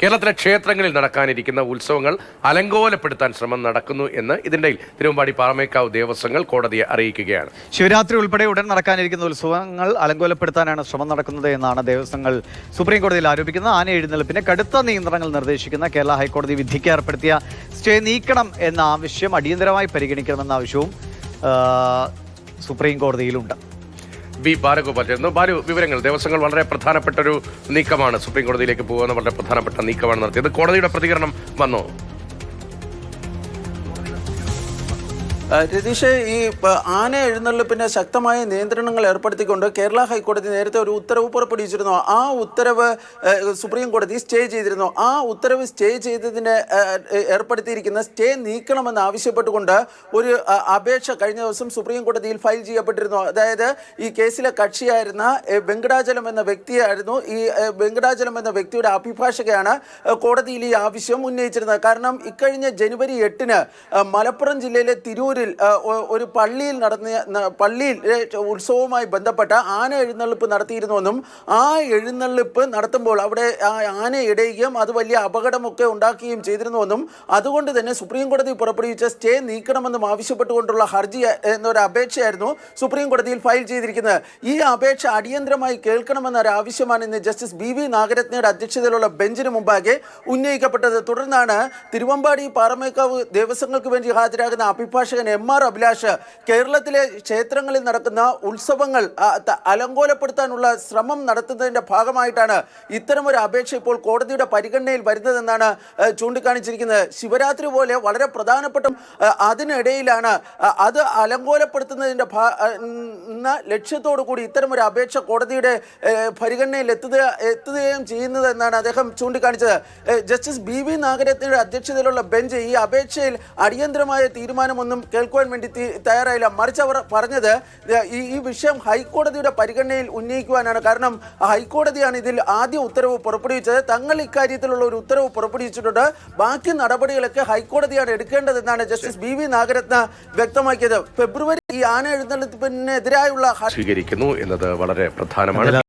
കേരളത്തിലെ ക്ഷേത്രങ്ങളിൽ നടക്കാനിരിക്കുന്ന ഉത്സവങ്ങൾ അലങ്കോലപ്പെടുത്താൻ ശ്രമം നടക്കുന്നു എന്ന് ഇതിന്റെ തിരുവമ്പാടി പാറമേക്കാവ് ദേവസ്വങ്ങൾ കോടതിയെ അറിയിക്കുകയാണ്. ശിവരാത്രി ഉൾപ്പെടെ ഉടൻ നടക്കാനിരിക്കുന്ന ഉത്സവങ്ങൾ അലങ്കോലപ്പെടുത്താനാണ് ശ്രമം നടക്കുന്നത് എന്നാണ് ദേവസ്വങ്ങൾ സുപ്രീം കോടതിയിൽ ആരോപിക്കുന്നത്. ആന എഴുന്നള്ളിപ്പിന് കടുത്ത നിയന്ത്രണങ്ങൾ നിർദ്ദേശിക്കുന്ന കേരള ഹൈക്കോടതി വിധിക്ക് ഏർപ്പെടുത്തിയ സ്റ്റേ നീക്കണം എന്ന ആവശ്യം അടിയന്തരമായി പരിഗണിക്കണമെന്ന ആവശ്യവും സുപ്രീം കോടതിയിലുണ്ട്. ബി ബാലഗോപാൽ ചേർന്നു ബാലു വിവരങ്ങൾ. ദേവസ്വങ്ങൾ വളരെ പ്രധാനപ്പെട്ട ഒരു നീക്കമാണ് സുപ്രീം കോടതിയിലേക്ക് പോകുന്ന വളരെ പ്രധാനപ്പെട്ട നീക്കമാണ് നടത്തിയത്. കോടതിയുടെ പ്രതികരണം വന്നോ. രതീഷ് ഈ ആന എഴുന്നള്ളിപ്പിന് ശക്തമായ നിയന്ത്രണങ്ങൾ ഏർപ്പെടുത്തിക്കൊണ്ട് കേരള ഹൈക്കോടതി നേരത്തെ ഒരു ഉത്തരവ് പുറപ്പെടുവിച്ചിരുന്നു. ആ ഉത്തരവ് സുപ്രീം കോടതി സ്റ്റേ ചെയ്തിരുന്നു. ആ ഉത്തരവ് സ്റ്റേ ചെയ്തതിന് ഏർപ്പെടുത്തിയിരിക്കുന്ന സ്റ്റേ നീക്കണമെന്ന് ആവശ്യപ്പെട്ടുകൊണ്ട് ഒരു അപേക്ഷ കഴിഞ്ഞ ദിവസം സുപ്രീം കോടതിയിൽ ഫയൽ ചെയ്യപ്പെട്ടിരുന്നു. അതായത് ഈ കേസിലെ കക്ഷിയായിരുന്ന വെങ്കടാചലം എന്ന വ്യക്തിയായിരുന്നു ഈ വെങ്കടാചലം എന്ന വ്യക്തിയുടെ അഭിഭാഷകയാണ് കോടതിയിൽ ഈ ആവശ്യം ഉന്നയിച്ചിരുന്നത്. കാരണം ഇക്കഴിഞ്ഞ ജനുവരി എട്ടിന് മലപ്പുറം ജില്ലയിലെ തിരൂരിൽ ഒ- ഒരു പള്ളിയിൽ നടന്ന പള്ളിയിൽ ഉത്സവവുമായി ബന്ധപ്പെട്ട ആന എഴുന്നള്ളിപ്പ് നടത്തിയിരുന്നുവെന്നും ആ എഴുന്നള്ളിപ്പ് നടത്തുമ്പോൾ അവിടെ ആ ആന ഇടയുകയും അത് വലിയ അപകടമൊക്കെ ഉണ്ടാക്കുകയും ചെയ്തിരുന്നുവെന്നും അതുകൊണ്ട് തന്നെ സുപ്രീം കോടതി പുറപ്പെടുവിച്ച സ്റ്റേ നീക്കണമെന്നും ആവശ്യപ്പെട്ടുകൊണ്ടുള്ള ഹർജി എന്നൊരു അപേക്ഷയായിരുന്നു സുപ്രീം കോടതിയിൽ ഫയൽ ചെയ്തിരിക്കുന്നത്. ഈ അപേക്ഷ അടിയന്തരമായി കേൾക്കണമെന്ന ഒരു ആവശ്യമാണ് ഇന്ന് ജസ്റ്റിസ് ബി വി നാഗരത്നയുടെ അധ്യക്ഷതയിലുള്ള ബെഞ്ചിന് മുമ്പാകെ ഉന്നയിക്കപ്പെട്ടത്. തുടർന്നാണ് തിരുവമ്പാടി പാറമേക്കാവ് ദേവസ്വങ്ങൾക്ക് വേണ്ടി ഹാജരാകുന്ന അഭിഭാഷകൻ എം ആർ അഭിലാഷ് കേരളത്തിലെ ക്ഷേത്രങ്ങളിൽ നടക്കുന്ന ഉത്സവങ്ങൾ അലങ്കോലപ്പെടുത്താനുള്ള ശ്രമം നടത്തുന്നതിന്റെ ഭാഗമായിട്ടാണ് ഇത്തരമൊരു അപേക്ഷ ഇപ്പോൾ കോടതിയുടെ പരിഗണനയിൽ വരുന്നതെന്നാണ് ചൂണ്ടിക്കാണിച്ചിരിക്കുന്നത്. ശിവരാത്രി പോലെ വളരെ പ്രധാനപ്പെട്ട അതിനിടയിലാണ് അത് എന്ന ലക്ഷ്യത്തോടു കൂടി ഇത്തരമൊരു അപേക്ഷ കോടതിയുടെ പരിഗണനയിൽ എത്തുക എത്തുകയും ചെയ്യുന്നത് എന്നാണ് അദ്ദേഹം ചൂണ്ടിക്കാണിച്ചത്. ജസ്റ്റിസ് ബി വി നാഗരത്നയുടെ അധ്യക്ഷതയിലുള്ള ബെഞ്ച് ഈ അപേക്ഷയിൽ അടിയന്തരമായ തീരുമാനമൊന്നും കേൾക്കുവാൻ വേണ്ടി തയ്യാറായില്ല. മറിച്ച് അവർ പറഞ്ഞത് ഈ ഈ വിഷയം ഹൈക്കോടതിയുടെ പരിഗണനയിൽ ഉന്നയിക്കുവാനാണ്. കാരണം ഹൈക്കോടതിയാണ് ഇതിൽ ആദ്യ ഉത്തരവ് പുറപ്പെടുവിച്ചത്. തങ്ങൾ ഇക്കാര്യത്തിലുള്ള ഒരു ഉത്തരവ് പുറപ്പെടുവിച്ചിട്ടുണ്ട്. ബാക്കി നടപടികളൊക്കെ ഹൈക്കോടതിയാണ് എടുക്കേണ്ടതെന്നാണ് ജസ്റ്റിസ് ബി വി നാഗരത്ന വ്യക്തമാക്കിയത്. ഫെബ്രുവരി ഈ ആന എഴുന്നള്ളിപ്പിനെതിരായുള്ള സ്വീകരിക്കുന്നു എന്നത് വളരെ പ്രധാനമാണ്.